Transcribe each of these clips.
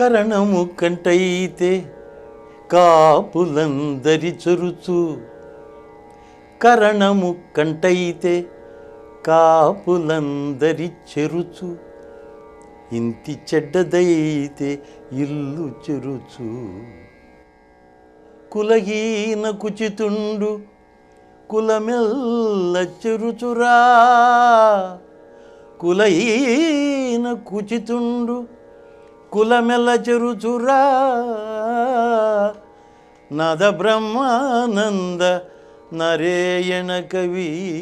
కరణము కంటైతే కాపులందరి చొరుచు. కరణము కంటైతే కాపులందరి చెరుచు. ఇంటి చెడ్డదైతే ఇల్లు చెరుచు. కులహీన కుచితుండు కులమెల్ల చెరుచురా. కులహీన కుచితుండు ಕುಲಮೆಲ್ಲ ಜುರು ಜುರ ನದ ಬ್ರಹ್ಮಾನಂದ ನರೇಯಣ ಕವಿ.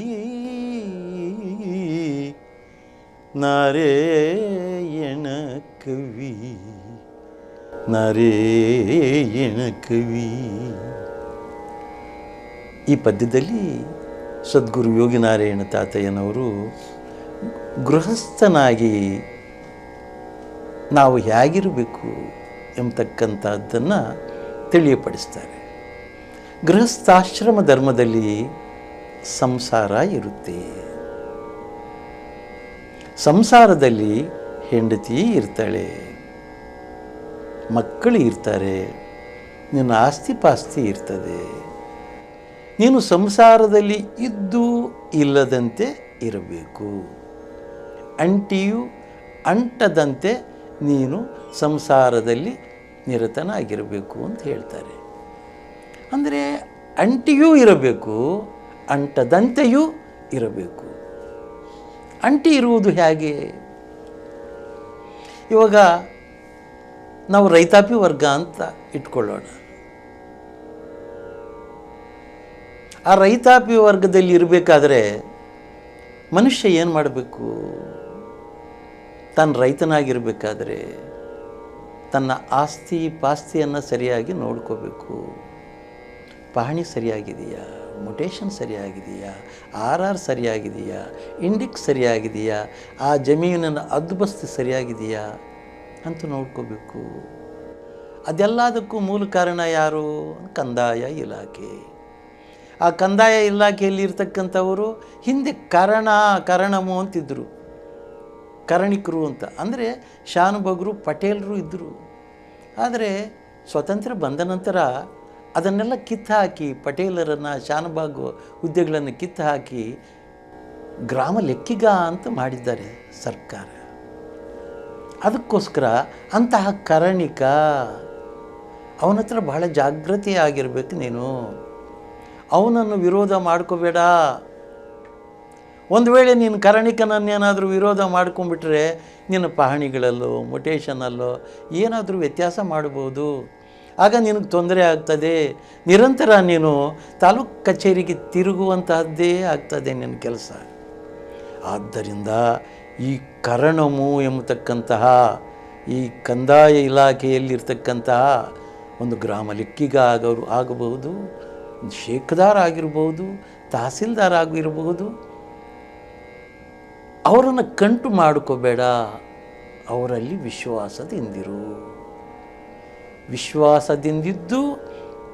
ನರೇಯಣ ಕವಿ. ನರೇಯಣ ಕವಿ. ಈ ಪದ್ಯದಲ್ಲಿ ಸದ್ಗುರು ಯೋಗಿನಾರಾಯಣ ತಾತಯ್ಯನವರು ಗೃಹಸ್ಥನಾಗಿ ನಾವು ಹೇಗಿರಬೇಕು ಎಂಬತಕ್ಕಂಥದ್ದನ್ನು ತಿಳಿಯಪಡಿಸ್ತಾರೆ. ಗೃಹಸ್ಥಾಶ್ರಮ ಧರ್ಮದಲ್ಲಿ ಸಂಸಾರ ಇರುತ್ತೆ. ಸಂಸಾರದಲ್ಲಿ ಹೆಂಡತಿ ಇರ್ತಾಳೆ, ಮಕ್ಕಳು ಇರ್ತಾರೆ, ನಿನ್ನ ಆಸ್ತಿ ಪಾಸ್ತಿ ಇರ್ತದೆ. ನೀನು ಸಂಸಾರದಲ್ಲಿ ಇದ್ದು ಇಲ್ಲದಂತೆ ಇರಬೇಕು. ಅಂಟಿಯು ಅಂಟದಂತೆ ನೀನು ಸಂಸಾರದಲ್ಲಿ ನಿರತನಾಗಿರಬೇಕು ಅಂತ ಹೇಳ್ತಾರೆ. ಅಂದರೆ ಅಂಟಿಯೂ ಇರಬೇಕು, ಅಂಟದಂತೆಯೂ ಇರಬೇಕು. ಅಂಟಿ ಇರುವುದು ಹೇಗೆ? ಇವಾಗ ನಾವು ರೈತಾಪಿ ವರ್ಗ ಅಂತ ಇಟ್ಕೊಳ್ಳೋಣ. ಆ ರೈತಾಪಿ ವರ್ಗದಲ್ಲಿ ಇರಬೇಕಾದ್ರೆ ಮನುಷ್ಯ ಏನು ಮಾಡಬೇಕು? ತಾನು ರೈತನಾಗಿರಬೇಕಾದ್ರೆ ತನ್ನ ಆಸ್ತಿ ಪಾಸ್ತಿಯನ್ನು ಸರಿಯಾಗಿ ನೋಡ್ಕೋಬೇಕು. ಪಹಣಿ ಸರಿಯಾಗಿದೆಯಾ? ಮೊಟೇಷನ್ ಸರಿಯಾಗಿದೆಯಾ? ಆರ್ ಆರ್ ಸರಿಯಾಗಿದೆಯಾ? ಇಂಡೆಕ್ಸ್ ಸರಿಯಾಗಿದೆಯಾ? ಆ ಜಮೀನನ್ನು ಅದ್ಬಸ್ತಿ ಸರಿಯಾಗಿದೆಯಾ? ಅಂತ ನೋಡ್ಕೋಬೇಕು. ಅದೆಲ್ಲದಕ್ಕೂ ಮೂಲ ಕಾರಣ ಯಾರು? ಕಂದಾಯ ಇಲಾಖೆ. ಆ ಕಂದಾಯ ಇಲಾಖೆಯಲ್ಲಿ ಇರ್ತಕ್ಕಂಥವರು ಹಿಂದೆ ಕರಣ ಕರಣಮು ಅಂತಿದ್ದರು ಕರಣಿಕರು ಅಂತ. ಅಂದರೆ ಶಾನುಭಗರು, ಪಟೇಲರು ಇದ್ದರು ಆದರೆ ಸ್ವತಂತ್ರ ಬಂದ ನಂತರ ಅದನ್ನೆಲ್ಲ ಕಿತ್ತು ಹಾಕಿ, ಪಟೇಲರನ್ನು, ಶಾನುಭಾಗ್ ಹುದ್ದೆಗಳನ್ನು ಕಿತ್ತು ಹಾಕಿ ಗ್ರಾಮ ಲೆಕ್ಕಿಗ ಅಂತ ಮಾಡಿದ್ದಾರೆ ಸರ್ಕಾರ. ಅದಕ್ಕೋಸ್ಕರ ಅಂತಹ ಕರಣಿಕ ಅವನ ಹತ್ರ ಬಹಳ ಜಾಗೃತಿಯಾಗಿರ್ಬೇಕು ನೀನು. ಅವನನ್ನು ವಿರೋಧ ಮಾಡ್ಕೋಬೇಡ. ಒಂದು ವೇಳೆ ನೀನು ಕರಣಿಕನನ್ನೇನಾದರೂ ವಿರೋಧ ಮಾಡ್ಕೊಂಡ್ಬಿಟ್ರೆ ನಿನ್ನ ಪಹಣಿಗಳಲ್ಲೋ ಮೊಟೇಷನಲ್ಲೋ ಏನಾದರೂ ವ್ಯತ್ಯಾಸ ಮಾಡ್ಬೋದು ಆಗ ನಿನಗೆ ತೊಂದರೆ ಆಗ್ತದೆ. ನಿರಂತರ ನೀನು ತಾಲೂಕು ಕಚೇರಿಗೆ ತಿರುಗುವಂತಹದ್ದೇ ಆಗ್ತದೆ ನಿನ್ನ ಕೆಲಸ. ಆದ್ದರಿಂದ ಈ ಕರಣಮು ಎಂಬತಕ್ಕಂತಹ, ಈ ಕಂದಾಯ ಇಲಾಖೆಯಲ್ಲಿರ್ತಕ್ಕಂತಹ ಒಂದು ಗ್ರಾಮ ಲೆಕ್ಕಿಗ ಆಗೋರು ಆಗಬಹುದು, ಶೇಖದಾರ ಆಗಿರಬಹುದು ತಹಸೀಲ್ದಾರ್ ಆಗಿರಬಹುದು ಅವರನ್ನು ಕಂಟು ಮಾಡ್ಕೋಬೇಡ. ಅವರಲ್ಲಿ ವಿಶ್ವಾಸದಿಂದಿರು. ವಿಶ್ವಾಸದಿಂದಿದ್ದು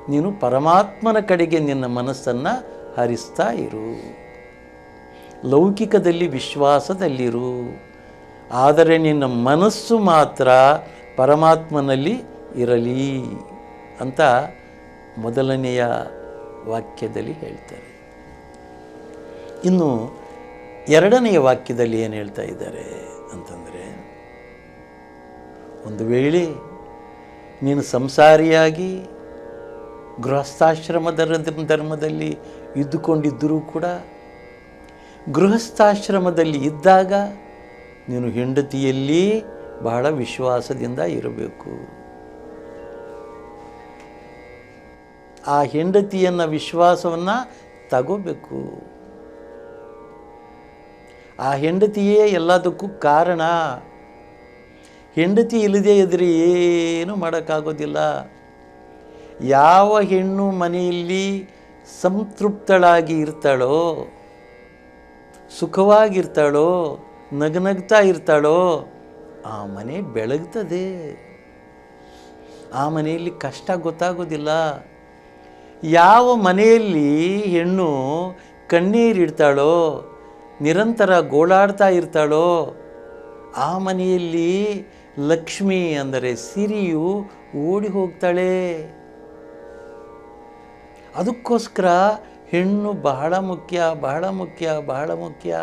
ನೀನು ಪರಮಾತ್ಮನ ಕಡೆಗೆ ನಿನ್ನ ಮನಸ್ಸನ್ನು ಹರಿಸ್ತಾ ಇರು. ಲೌಕಿಕದಲ್ಲಿ ವಿಶ್ವಾಸದಲ್ಲಿರು. ಆದರೆ ನಿನ್ನ ಮನಸ್ಸು ಮಾತ್ರ ಪರಮಾತ್ಮನಲ್ಲಿ ಇರಲಿ ಅಂತ ಮೊದಲನೆಯ ವಾಕ್ಯದಲ್ಲಿ ಹೇಳ್ತಾರೆ. ಇನ್ನು ಎರಡನೆಯ ವಾಕ್ಯದಲ್ಲಿ ಏನು ಹೇಳ್ತಾ ಇದ್ದಾರೆ ಅಂತಂದರೆ, ಒಂದು ವೇಳೆ ನೀನು ಸಂಸಾರಿಯಾಗಿ ಗೃಹಸ್ಥಾಶ್ರಮ ಧರ್ಮ ಧರ್ಮದಲ್ಲಿ ಇದ್ದುಕೊಂಡಿದ್ದರೂ ಕೂಡ, ಗೃಹಸ್ಥಾಶ್ರಮದಲ್ಲಿ ಇದ್ದಾಗ ನೀನು ಹೆಂಡತಿಯಲ್ಲಿ ಬಹಳ ವಿಶ್ವಾಸದಿಂದ ಇರಬೇಕು. ಆ ಹೆಂಡತಿಯನ್ನು ವಿಶ್ವಾಸವನ್ನು ತಗೋಬೇಕು. ಆ ಹೆಂಡತಿಯೇ ಎಲ್ಲದಕ್ಕೂ ಕಾರಣ. ಹೆಂಡತಿ ಇಲ್ಲದೆ ಇದ್ರೆ ಏನೂ ಮಾಡೋಕ್ಕಾಗೋದಿಲ್ಲ. ಯಾವ ಹೆಣ್ಣು ಮನೆಯಲ್ಲಿ ಸಂತೃಪ್ತಳಾಗಿ ಇರ್ತಾಳೋ, ಸುಖವಾಗಿರ್ತಾಳೋ, ನಗನಗ್ತಾ ಇರ್ತಾಳೋ, ಆ ಮನೆ ಬೆಳಗ್ತದೆ. ಆ ಮನೆಯಲ್ಲಿ ಕಷ್ಟ ಗೊತ್ತಾಗೋದಿಲ್ಲ. ಯಾವ ಮನೆಯಲ್ಲಿ ಹೆಣ್ಣು ಕಣ್ಣೀರಿಡ್ತಾಳೋ ನಿರಂತರ ಗೋಳಾಡ್ತಾ ಇರ್ತಾಳೋ, ಆ ಮನೆಯಲ್ಲಿ ಲಕ್ಷ್ಮಿ ಅಂದರೆ ಸಿರಿಯು ಓಡಿ ಹೋಗ್ತಾಳೆ. ಅದಕ್ಕೋಸ್ಕರ ಹೆಣ್ಣು ಬಹಳ ಮುಖ್ಯ ಬಹಳ ಮುಖ್ಯ ಬಹಳ ಮುಖ್ಯ.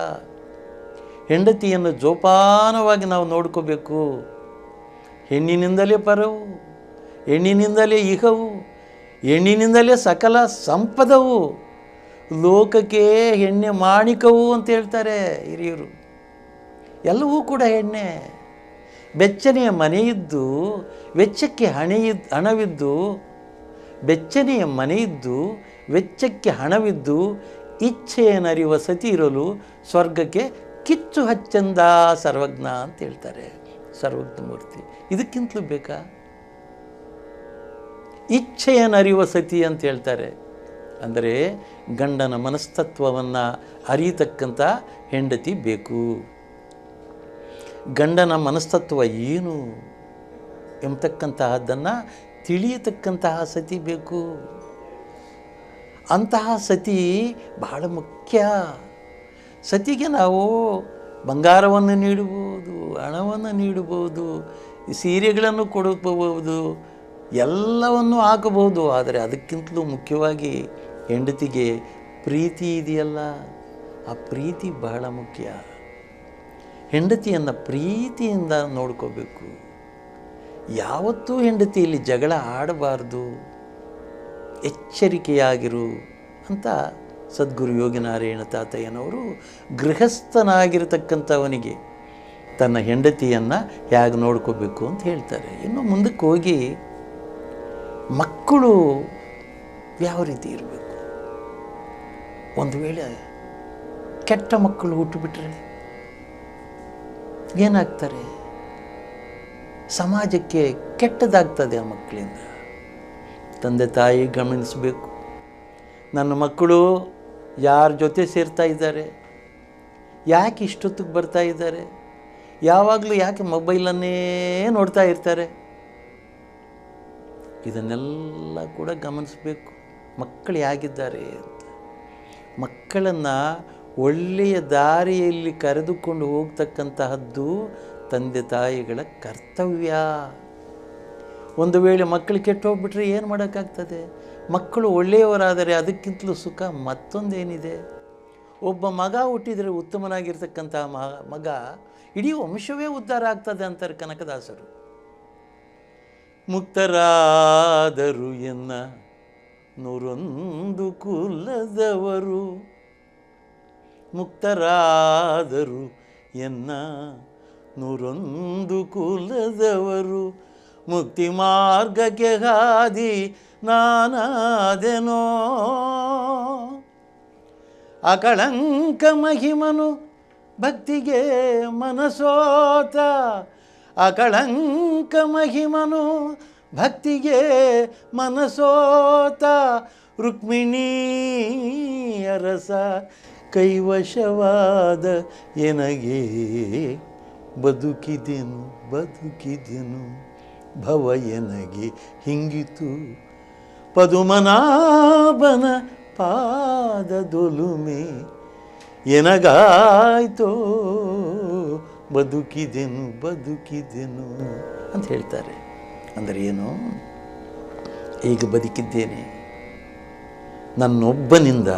ಹೆಂಡತಿಯನ್ನು ಜೋಪಾನವಾಗಿ ನಾವು ನೋಡ್ಕೋಬೇಕು. ಹೆಣ್ಣಿನಿಂದಲೇ ಪರವು, ಹೆಣ್ಣಿನಿಂದಲೇ ಇಹವು, ಹೆಣ್ಣಿನಿಂದಲೇ ಸಕಲ ಸಂಪದವು. ಲೋಕಕ್ಕೆ ಹೆಣ್ಣೆ ಮಾಣಿಕವು ಅಂತ ಹೇಳ್ತಾರೆ ಹಿರಿಯರು. ಎಲ್ಲವೂ ಕೂಡ ಹೆಣ್ಣೆ ಬೆಚ್ಚನೆಯ ಮನೆಯಿದ್ದು, ವೆಚ್ಚಕ್ಕೆ ಹಣೆಯಿದ್ದು ಹಣವಿದ್ದು, ಬೆಚ್ಚನೆಯ ಮನೆಯಿದ್ದು, ವೆಚ್ಚಕ್ಕೆ ಹಣವಿದ್ದು ಇಚ್ಛೆಯನ್ನರಿವ ಸತಿ ಇರಲು ಸ್ವರ್ಗಕ್ಕೆ ಕಿಚ್ಚು ಹಚ್ಚಂದ ಸರ್ವಜ್ಞ ಅಂತ ಹೇಳ್ತಾರೆ ಸರ್ವಜ್ಞ ಮೂರ್ತಿ ಇದಕ್ಕಿಂತಲೂ ಬೇಕಾ? ಇಚ್ಛೆಯನ್ನರಿವ ಸತಿ ಅಂತ ಹೇಳ್ತಾರೆ. ಅಂದರೆ ಗಂಡನ ಮನಸ್ತತ್ವವನ್ನು ಅರಿಯತಕ್ಕಂಥ ಹೆಂಡತಿ ಬೇಕು. ಗಂಡನ ಮನಸ್ತತ್ವ ಏನು ಎಂಬತಕ್ಕಂತಹದ್ದನ್ನು ತಿಳಿಯತಕ್ಕಂತಹ ಸತಿ ಬೇಕು. ಅಂತಹ ಸತಿ ಬಹಳ ಮುಖ್ಯ. ಸತಿಗೆ ನಾವು ಬಂಗಾರವನ್ನು ನೀಡಬಹುದು, ಹಣವನ್ನು ನೀಡಬಹುದು, ಸೀರೆಗಳನ್ನು ಕೊಡಬಹುದು, ಎಲ್ಲವನ್ನು ಹಾಕಬಹುದು. ಆದರೆ ಅದಕ್ಕಿಂತಲೂ ಮುಖ್ಯವಾಗಿ ಹೆಂಡತಿಗೆ ಪ್ರೀತಿ ಇದೆಯಲ್ಲ? ಆ ಪ್ರೀತಿ ಬಹಳ ಮುಖ್ಯ. ಹೆಂಡತಿಯನ್ನು ಪ್ರೀತಿಯಿಂದ ನೋಡ್ಕೋಬೇಕು. ಯಾವತ್ತೂ ಹೆಂಡತಿಯಲ್ಲಿ ಜಗಳ ಆಡಬಾರ್ದು. ಎಚ್ಚರಿಕೆಯಾಗಿರು ಅಂತ ಸದ್ಗುರು ಯೋಗಿನಾರಾಯಣ ತಾತಯ್ಯನವರು ಗೃಹಸ್ಥನಾಗಿರತಕ್ಕಂಥವನಿಗೆ ತನ್ನ ಹೆಂಡತಿಯನ್ನು ಹೇಗೆ ನೋಡ್ಕೋಬೇಕು ಅಂತ ಹೇಳ್ತಾರೆ. ಇನ್ನು ಮುಂದಕ್ಕೆ ಹೋಗಿ ಮಕ್ಕಳು ಯಾವ ರೀತಿ ಇರಬೇಕು? ಒಂದು ವೇಳೆ ಕೆಟ್ಟ ಮಕ್ಕಳು ಹುಟ್ಟುಬಿಟ್ರೆ ಏನಾಗ್ತಾರೆ? ಸಮಾಜಕ್ಕೆ ಕೆಟ್ಟದಾಗ್ತದೆ ಆ ಮಕ್ಕಳಿಂದ. ತಂದೆ ತಾಯಿ ಗಮನಿಸಬೇಕು. ನನ್ನ ಮಕ್ಕಳು ಯಾರ ಜೊತೆ ಸೇರ್ತಾ ಇದ್ದಾರೆ? ಯಾಕೆ ಇಷ್ಟೊತ್ತಿಗೆ ಬರ್ತಾ ಇದ್ದಾರೆ? ಯಾವಾಗಲೂ ಯಾಕೆ ಮೊಬೈಲನ್ನೇ ನೋಡ್ತಾ ಇರ್ತಾರೆ? ಇದನ್ನೆಲ್ಲ ಕೂಡ ಗಮನಿಸಬೇಕು. ಮಕ್ಕಳು ಹೇಗಿದ್ದಾರೆ ಅಂತ. ಮಕ್ಕಳನ್ನು ಒಳ್ಳೆಯ ದಾರಿಯಲ್ಲಿ ಕರೆದುಕೊಂಡು ಹೋಗ್ತಕ್ಕಂತಹದ್ದು ತಂದೆ ತಾಯಿಗಳ ಕರ್ತವ್ಯ. ಒಂದು ವೇಳೆ ಮಕ್ಕಳು ಕೆಟ್ಟು ಹೋಗ್ಬಿಟ್ರೆ ಏನು ಮಾಡೋಕ್ಕಾಗ್ತದೆ? ಮಕ್ಕಳು ಒಳ್ಳೆಯವರಾದರೆ ಅದಕ್ಕಿಂತಲೂ ಸುಖ ಮತ್ತೊಂದೇನಿದೆ? ಒಬ್ಬ ಮಗ ಹುಟ್ಟಿದರೆ ಉತ್ತಮನಾಗಿರ್ತಕ್ಕಂಥ ಮಗ ಇಡೀ ವಂಶವೇ ಉದ್ಧಾರ ಆಗ್ತದೆ ಅಂತಾರೆ ಕನಕದಾಸರು. ಮುಕ್ತರಾದರು ಎನ್ನ ನೂರೊಂದು ಕುಲದವರು ಮುಕ್ತರಾದರು ಎನ್ನ ನೂರೊಂದು ಕುಲದವರು ಮುಕ್ತಿ ಮಾರ್ಗಕ್ಕೆ ಹಾದಿ ನಾನಾದೆನೋ. ಅಕಳಂಕ ಮಹಿಮನು ಭಕ್ತಿಗೆ ಮನಸೋತ. ಅಕಳಂಕ ಮಹಿಮನು ಭಕ್ತಿಗೆ ಮನಸೋತ ರುಕ್ಮಿಣಿ ಅರಸ ಕೈವಶವಾದ ಎನಗೆ ಬದುಕಿದೆನು ಬದುಕಿದೆನು, ಭವ ಎನಗೆ ಹಿಂಗಿತು. ಪದುಮನಾಭನ ಪಾದದೊಲುಮೆ ಎನಗಾಯ್ತೋ, ಬದುಕಿದೆನು ಬದುಕಿದೆನು ಅಂತ ಹೇಳ್ತಾರೆ. ಅಂದರೆ ಏನು? ಈಗ ಬದುಕಿದ್ದೇನೆ. ನನ್ನೊಬ್ಬನಿಂದ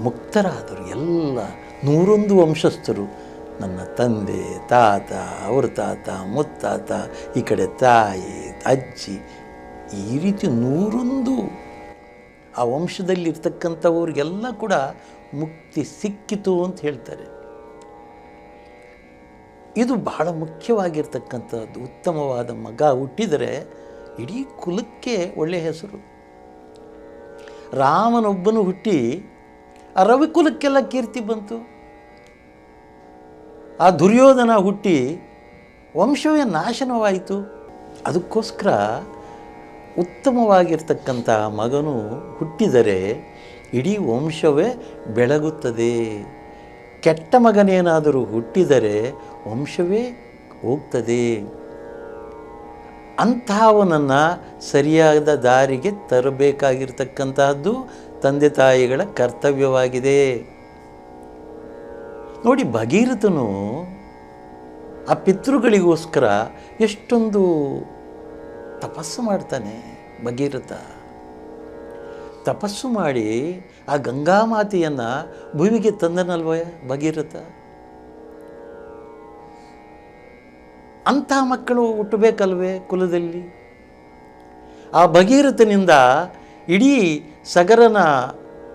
ಮುಕ್ತರಾದರು ಎಲ್ಲ ನೂರೊಂದು ವಂಶಸ್ಥರು, ನನ್ನ ತಂದೆ, ತಾತ, ಅವ್ರ ತಾತ, ಮುತ್ತಾತ, ಈ ಕಡೆ ತಾಯಿ, ಅಜ್ಜಿ, ಈ ರೀತಿ ನೂರೊಂದು ಆ ವಂಶದಲ್ಲಿರ್ತಕ್ಕಂಥವ್ರಿಗೆಲ್ಲ ಕೂಡ ಮುಕ್ತಿ ಸಿಕ್ಕಿತು ಅಂತ ಹೇಳ್ತಾರೆ. ಇದು ಬಹಳ ಮುಖ್ಯವಾಗಿರ್ತಕ್ಕಂಥದ್ದು. ಉತ್ತಮವಾದ ಮಗ ಹುಟ್ಟಿದರೆ ಇಡೀ ಕುಲಕ್ಕೆ ಒಳ್ಳೆಯ ಹೆಸರು. ರಾಮನೊಬ್ಬನು ಹುಟ್ಟಿ ಆ ರವಿಕುಲಕ್ಕೆಲ್ಲ ಕೀರ್ತಿ ಬಂತು. ಆ ದುರ್ಯೋಧನ ಹುಟ್ಟಿ ವಂಶವೇ ನಾಶನವಾಯಿತು. ಅದಕ್ಕೋಸ್ಕರ ಉತ್ತಮವಾಗಿರ್ತಕ್ಕಂಥ ಮಗನು ಹುಟ್ಟಿದರೆ ಇಡೀ ವಂಶವೇ ಬೆಳಗುತ್ತದೆ. ಕೆಟ್ಟ ಮಗನೇನಾದರೂ ಹುಟ್ಟಿದರೆ ವಂಶವೇ ಹೋಗ್ತದೆ. ಅಂತಹವನನ್ನು ಸರಿಯಾದ ದಾರಿಗೆ ತರಬೇಕಾಗಿರ್ತಕ್ಕಂತಹದ್ದು ತಂದೆ ತಾಯಿಗಳ ಕರ್ತವ್ಯವಾಗಿದೆ. ನೋಡಿ ಭಗೀರಥನು ಆ ಪಿತೃಗಳಿಗೋಸ್ಕರ ಎಷ್ಟೊಂದು ತಪಸ್ಸು ಮಾಡ್ತಾನೆ ಭಗೀರಥ. ತಪಸ್ಸು ಮಾಡಿ ಆ ಗಂಗಾ ಮಾತೆಯನ್ನು ಭೂಮಿಗೆ ತಂದನಲ್ವೇ? ಭಗೀರಥ. ಅಂಥ ಮಕ್ಕಳು ಹುಟ್ಟಬೇಕಲ್ವೇ ಕುಲದಲ್ಲಿ? ಆ ಭಗೀರಥನಿಂದ ಇಡೀ ಸಗರನ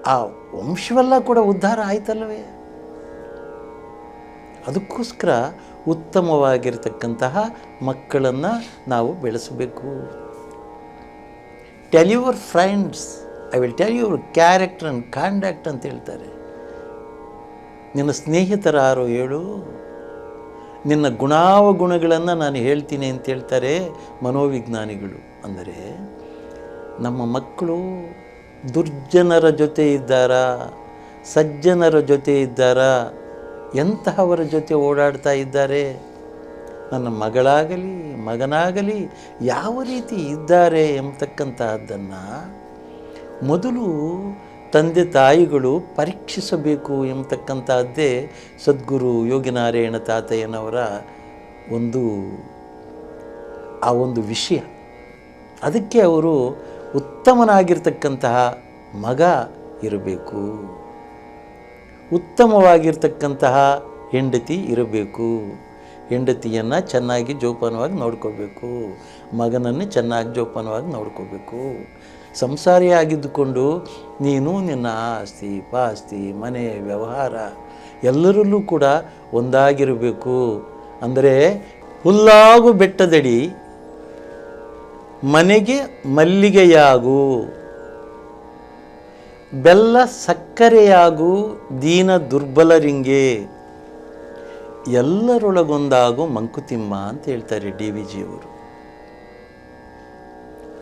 ಆ ವಂಶವೆಲ್ಲ ಕೂಡ ಉದ್ಧಾರ ಆಯ್ತಲ್ವೇ? ಅದಕ್ಕೋಸ್ಕರ ಉತ್ತಮವಾಗಿರತಕ್ಕಂತಹ ಮಕ್ಕಳನ್ನು ನಾವು ಬೆಳೆಸಬೇಕು. Tell your friends I will tell your character and conduct ಅಂತ ಹೇಳ್ತಾರೆ. ನಿನ್ನ ಸ್ನೇಹಿತರಾರು ಹೇಳು. ನಿನ್ನ ಗುಣಾವಗುಣಗಳನ್ನು ನಾನು ಹೇಳ್ತೀನಿ ಅಂತ ಹೇಳ್ತಾರೆ ಮನೋವಿಜ್ಞಾನಿಗಳು. ಅಂದರೆ ನಮ್ಮ ಮಕ್ಕಳು ದುರ್ಜನರ ಜೊತೆ ಇದ್ದಾರಾ? ಸಜ್ಜನರ ಜೊತೆ ಇದ್ದಾರಾ? ಎಂತಹವರ ಜೊತೆ ಓಡಾಡ್ತಾ ಇದ್ದಾರೆ? ನನ್ನ ಮಗಳಾಗಲಿ, ಮಗನಾಗಲಿ, ಯಾವ ರೀತಿ ಇದ್ದಾರೆ ಎಂಬತಕ್ಕಂತಹದ್ದನ್ನು ಮೊದಲು ತಂದೆ ತಾಯಿಗಳು ಪರೀಕ್ಷಿಸಬೇಕು ಎಂಬತಕ್ಕಂಥದ್ದೇ ಸದ್ಗುರು ಯೋಗಿನಾರಾಯಣ ತಾತಯ್ಯನವರ ಒಂದು, ಆ ಒಂದು ವಿಷಯ. ಅದಕ್ಕೆ ಅವರು ಉತ್ತಮನಾಗಿರ್ತಕ್ಕಂತಹ ಮಗ ಇರಬೇಕು. ಉತ್ತಮವಾಗಿರ್ತಕ್ಕಂತಹ ಹೆಂಡತಿ ಇರಬೇಕು. ಹೆಂಡತಿಯನ್ನು ಚೆನ್ನಾಗಿ ಜೋಪಾನವಾಗಿ ನೋಡ್ಕೋಬೇಕು. ಮಗನನ್ನು ಚೆನ್ನಾಗಿ ಜೋಪಾನವಾಗಿ ನೋಡ್ಕೋಬೇಕು. ಸಂಸಾರಿಯಾಗಿದ್ದುಕೊಂಡು ನೀನು ನಿನ್ನ ಆಸ್ತಿ ಪಾಸ್ತಿ, ಮನೆ, ವ್ಯವಹಾರ ಎಲ್ಲರಲ್ಲೂ ಕೂಡ ಒಂದಾಗಿರಬೇಕು. ಅಂದರೆ ಹುಲ್ಲಾಗು ಬೆಟ್ಟದಡಿ ಮನೆಗೆ ಮಲ್ಲಿಗೆಯಾಗು. ಬೆಲ್ಲ ಸಕ್ಕರೆಯಾಗು ದೀನ ದುರ್ಬಲರಿಂಗೆ ಎಲ್ಲರೊಳಗೊಂದಾಗು ಮಂಕುತಿಮ್ಮ ಅಂತ ಹೇಳ್ತಾರೆ ಡಿ ವಿ ಜಿಯವರು.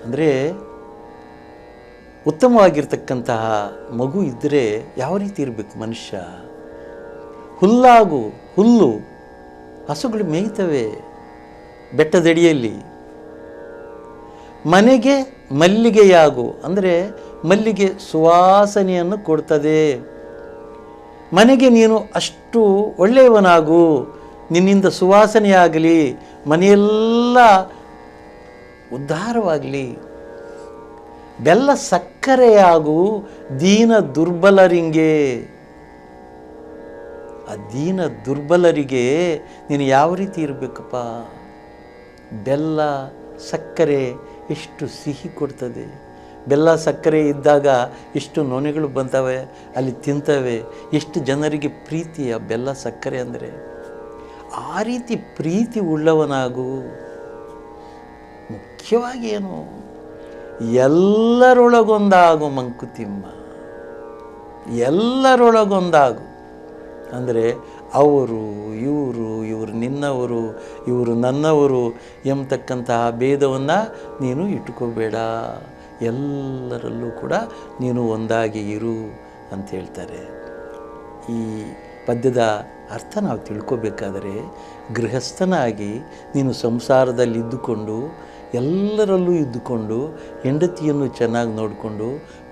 ಅಂದರೆ ಉತ್ತಮವಾಗಿರ್ತಕ್ಕಂತಹ ಮಗು ಇದ್ದರೆ ಯಾವ ರೀತಿ ಇರಬೇಕು ಮನುಷ್ಯ? ಹುಲ್ಲಾಗು, ಹುಲ್ಲು, ಹಸುಗಳು ಮೇಯ್ತವೆ ಬೆಟ್ಟದಡಿಯಲ್ಲಿ. ಮನೆಗೆ ಮಲ್ಲಿಗೆಯಾಗು, ಅಂದರೆ ಮಲ್ಲಿಗೆ ಸುವಾಸನೆಯನ್ನು ಕೊಡ್ತದೆ. ಮನೆಗೆ ನೀನು ಅಷ್ಟು ಒಳ್ಳೆಯವನಾಗು, ನಿನ್ನಿಂದ ಸುವಾಸನೆಯಾಗಲಿ, ಮನೆಯೆಲ್ಲ ಉದ್ಧಾರವಾಗಲಿ. ಬೆಲ್ಲ ಸಕ್ಕರೆಯಾಗು ದೀನ ದುರ್ಬಲರಿಂಗೆ. ಆ ದೀನ ದುರ್ಬಲರಿಗೆ ನೀನು ಯಾವ ರೀತಿ ಇರಬೇಕಪ್ಪ? ಬೆಲ್ಲ ಸಕ್ಕರೆ ಎಷ್ಟು ಸಿಹಿ ಕೊಡ್ತದೆ. ಬೆಲ್ಲ ಸಕ್ಕರೆ ಇದ್ದಾಗ ಎಷ್ಟು ನೊನೆಗಳು ಬಂತವೆ, ಅಲ್ಲಿ ತಿಂತವೆ, ಎಷ್ಟು ಜನರಿಗೆ ಪ್ರೀತಿ ಆ ಬೆಲ್ಲ ಸಕ್ಕರೆ ಅಂದರೆ. ಆ ರೀತಿ ಪ್ರೀತಿ ಉಳ್ಳವನಾಗು. ಮುಖ್ಯವಾಗಿ ಏನು? ಎಲ್ಲರೊಳಗೊಂದಾಗು ಮಂಕುತಿಮ್ಮ. ಎಲ್ಲರೊಳಗೊಂದಾಗು. ಅಂದರೆ ಅವರು, ಇವರು ಇವರು ನಿನ್ನವರು, ಇವರು ನನ್ನವರು ಎಂಬತಕ್ಕಂತಹ ಭೇದವನ್ನು ನೀನು ಇಟ್ಕೋಬೇಡ ಎಲ್ಲರಲ್ಲೂ ಕೂಡ ನೀನು ಒಂದಾಗಿ ಇರು ಅಂತ ಹೇಳ್ತಾರೆ. ಈ ಪದ್ಯದ ಅರ್ಥ ನಾವು ತಿಳ್ಕೋಬೇಕಾದರೆ ಗೃಹಸ್ಥನಾಗಿ ನೀನು ಸಂಸಾರದಲ್ಲಿ ಇದ್ದುಕೊಂಡು ಎಲ್ಲರಲ್ಲೂ ಇದ್ದುಕೊಂಡು ಹೆಂಡತಿಯನ್ನು ಚೆನ್ನಾಗಿ ನೋಡಿಕೊಂಡು,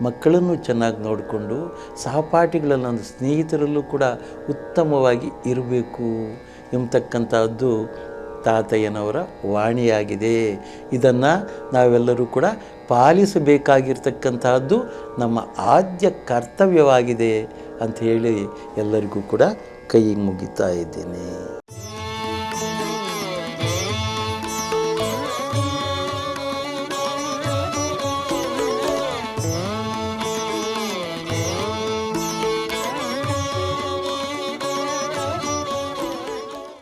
ಮಕ್ಕಳನ್ನು ಚೆನ್ನಾಗಿ ನೋಡಿಕೊಂಡು ಸಹಪಾಠಿಗಳನ್ನು ನನ್ನ ಸ್ನೇಹಿತರಲ್ಲೂ ಕೂಡ ಉತ್ತಮವಾಗಿ ಇರಬೇಕು ಎಂಬತಕ್ಕಂಥದ್ದು ತಾತಯ್ಯನವರ ವಾಣಿಯಾಗಿದೆ. ಇದನ್ನು ನಾವೆಲ್ಲರೂ ಕೂಡ ಪಾಲಿಸಬೇಕಾಗಿರ್ತಕ್ಕಂತಹದ್ದು ನಮ್ಮ ಆದ್ಯ ಕರ್ತವ್ಯವಾಗಿದೆ ಅಂತ ಹೇಳಿ ಎಲ್ಲರಿಗೂ ಕೂಡ ಕೈ ಮುಗಿತಾ ಇದ್ದೇನೆ.